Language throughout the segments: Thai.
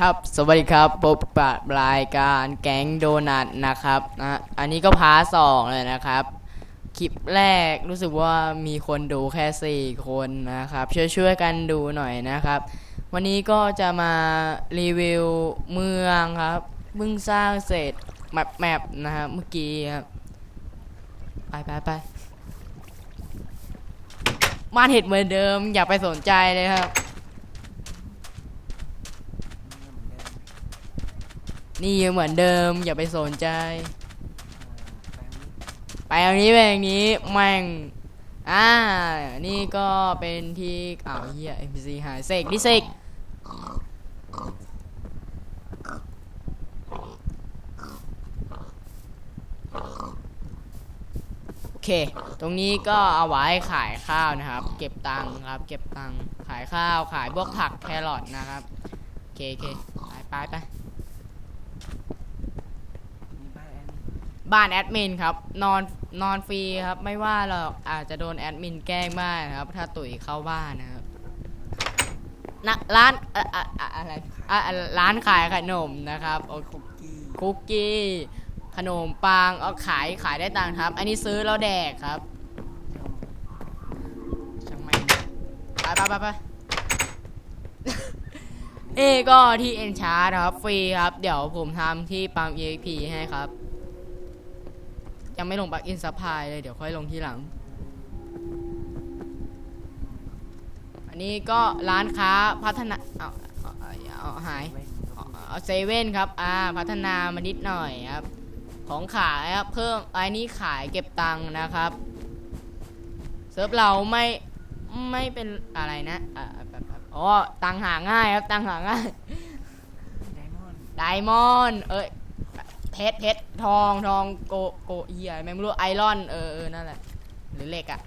ครับสวัสดีครับพบกับรายการแก๊งโดนัทนะครับนะอันนี้ก็พาร์ทสองเลยนะครับ คลิปแรกรู้สึกว่ามีคนดูแค่สี่คนนะครับช่วยช่วยๆกันดูหน่อยนะครับ วันนี้ก็จะมารีวิวเมืองครับเพิ่งสร้างเสร็จแมปแมปนะครับเมื่อกี้ครับไปไปไปบ้านเห็ดเหมือนเดิมอย่าไปสนใจเลยครับ นี่ยังเหมือนเดิมอย่าไปสนใจ ไปอันนี้ไปอันนี้แม่งอ่า นี่ก็เป็นที่อ้าวเฮีย NPC หายเสกดิเสกโอเค ตรงนี้ก็เอาไว้ขายข้าวนะครับ เก็บตังค์ครับ เก็บตังค์ขายข้าวขายพวกผักแครอทนะครับ โอเคโอเคไปไปไป บ้านแอดมินครับ นอนนอนฟรีครับ ไม่ว่าหรอกอาจจะโดนแอดมินแกล้งบ้างนะครับ ถ้าตุ๋ยเข้าบ้านนะครับนะร้านอะอะอะอะไรอะอะร้านขายขนมนะครับโอ้คุกกี้คุกกี้ ขนมปังเอาขายขายได้ตังค์ครับ อันนี้ซื้อแล้วแดกครับช่างแม่งไปไปไปไป เอก็ที่เอ็นชาร์ครับ ฟรีครับ เดี๋ยวผมทำที่ปั๊ม EXP ให้ครับ ยังไม่ลงปลักอินซัพพลายเลยเดี๋ยวค่อยลงที่หลัง อันนี้ก็ร้านค้าพัฒนาเอาเอาเอาเอาหายเอาเอาเซเว่นครับอ่าพัฒนามานิดหน่อยครับ ของขายครับเพิ่มอันนี้ขายเก็บตังค์นะครับเซิร์ฟเราไม่ไม่เป็นอะไรนะอ่าแบบแบบอ๋อตังค์หาง่ายครับตังค์หาง่ายไดมอนด์เอ้ย เพชรเพชรทองทองโกโกเฮียไม่รู้ไอรอนเออเออนั่นแหละหรือเหล็กอะ่ะ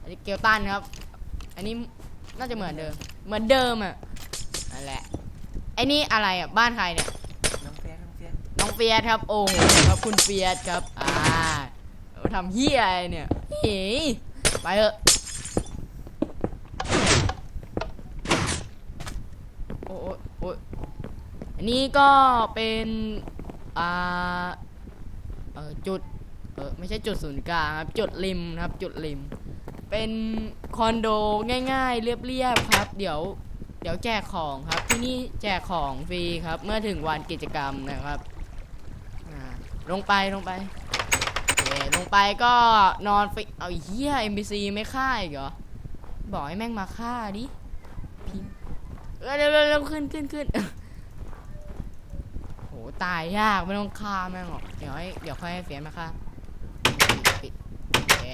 อันนี้เกลตันครับ อันนี้น่าจะเหมือนเดิม เหมือนเดิมอะ่ะนั่นแหละไอ้นี่อะไรอะ่ะบ้านใครเนี่ยน้องเฟียสน้องเฟียสน้องเฟียสครับโอ้โหครับคุณเฟียสครับอ่าเอาทำเฮียอะไรเนี่ยเฮ้ยไปเถอะโอ้โอ้โอ้ยอันนี้ก็เป็น อ่าเออจุดเออไม่ใช่จุดศูนย์กลางครับจุดริมนะครับ จุดริม เป็นคอนโดง่ายๆ เรียบๆครับ เดี๋ยว เดี๋ยวแจกของครับ ที่นี่แจกของฟรีครับ เมื่อถึงวันกิจกรรมนะครับอ่าลงไปลงไปโอเคลงไปก็นอนฟรีเอาอ้เฮีย NPC ไม่ฆ่าอีกเหรอบอกให้แม่งมาฆ่าดิเออเร็วเร็วเร็วขึ้นขึ้นขึ้น ตายยากไม่ต้องฆ่าแม่งหรอกเดี๋ยวให้เดี๋ยวค่อยให้เฟียนมาฆ่าปิดโอเค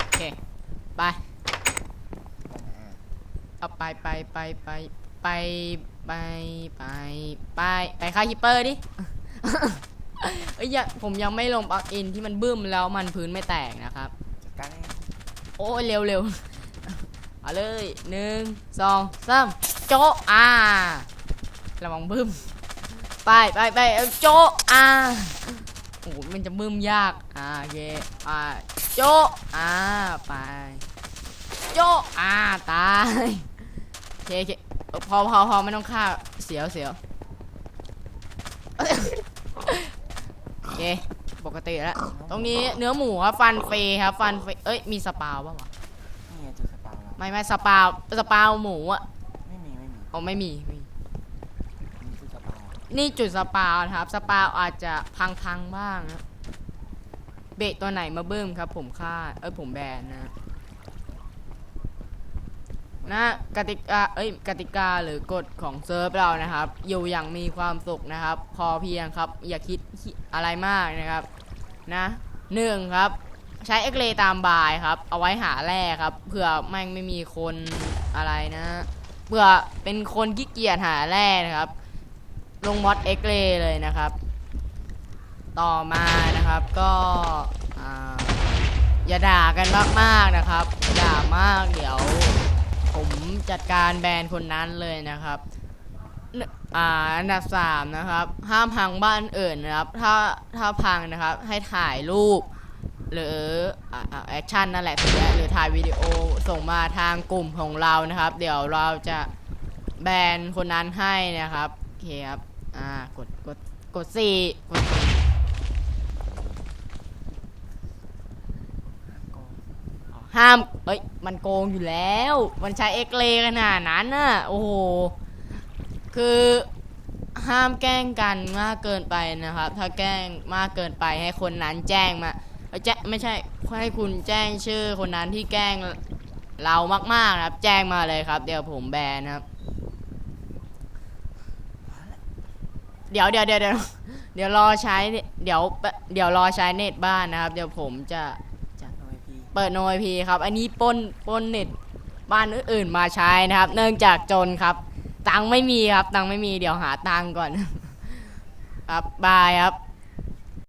โอเคไปเอาไปไปไปไปไปไปไปไปไปค่าฮิปเปอร์ดิเอ้ยอย่าผมยังไม่ลงปลั๊กอินที่มันบึ้มแล้วมันพื้นไม่แตกนะครับจัดการเองโอ้ยเร็วเร็วเอาเลยหนึ่งสองสามโจะอ่าระวังบึ้ม ไปไปไปเอาโจะอ่าโอ้โหมันจะบึ้มยากอ่าโอเคไปโจะอ่าไปโจะอ่าตายโอเคโอเคเออพอพอพอไม่ต้องฆ่าเสียวเสียวโอเคปกติแล้วตรงนี้เนื้อหมูครับฟันเฟยครับฟันเฟยเอ้ยมีสปาวป่าวะนี่ไงจุดสปาแล้วไม่ไม่สปาวสปาวหมูอะไม่มีไม่มีอ๋อไม่มีไม่มีมีจุดสปา นี่จุดสปานะครับ สปาอาจจะพังๆบ้างนะเบะตัวไหนมาเบิ้มครับ ผมฆ่าเอ้ยผมแบนนะ นะกติกาเอ้ยกติกาหรือกฎของเซิร์ฟเรานะครับ อยู่อย่างมีความสุขนะครับ พอเพียงครับ อย่าคิดอะไรมากนะครับ นะหนึ่งครับ ใช้เอ็กเลตามบายครับ เอาไว้หาแร่ครับเผื่อแม่งไม่มีคนอะไรนะเผื่อเป็นคนขี้เกียจหาแร่นะครับ ลงมอดเอ็กเลเลยนะครับ ต่อมานะครับก็ออย่าด่ากันมากๆนะครับ ด่ามากเดี๋ยว ผมจัดการแบนคนนั้นเลยนะครับอ่าอันดับสามนะครับ ห้ามพังบ้านอื่นนะครับ ถ้าถ้าพังนะครับให้ถ่ายรูป หรือแอคชั่นนั่นแหละถึงจะหรือถ่ายวิดีโอส่งมาทางกลุ่มของเรานะครับ เดี๋ยวเราจะแบนคนนั้นให้นะครับโอเคครับ อ่ากดกดกดสี่กดสี่ห้ามเอ้ย มันโกงอยู่แล้ว มันใช้เอ็กเลขนาดนั้นน่ะ โอ้โห คือห้ามแกล้งกันมากเกินไปนะครับ ถ้าแกล้งมากเกินไปให้คนนั้นแจ้งมาแจ้งไม่ใช่ให้คุณแจ้งชื่อคนนั้นที่แกล้งเรามากๆนะครับ แจ้งมาเลยครับ เดี๋ยวผมแบนนะครับ เดี๋ยวเดี๋ยวเดี๋ยวเดี๋ยวเดี๋ยวรอใช้เดี๋ยวเดี๋ยวรอใช้เน็ตบ้านนะครับ เดี๋ยวผมจะโดยพี่เปิดโนยพีครับ อันนี้ปล้นปล้นเน็ตบ้านอื่นๆมาใช้นะครับ เนื่องจากจนครับ ตังค์ไม่มีครับ ตังค์ไม่มีเดี๋ยวหาตังค์ก่อน ครับบายครับ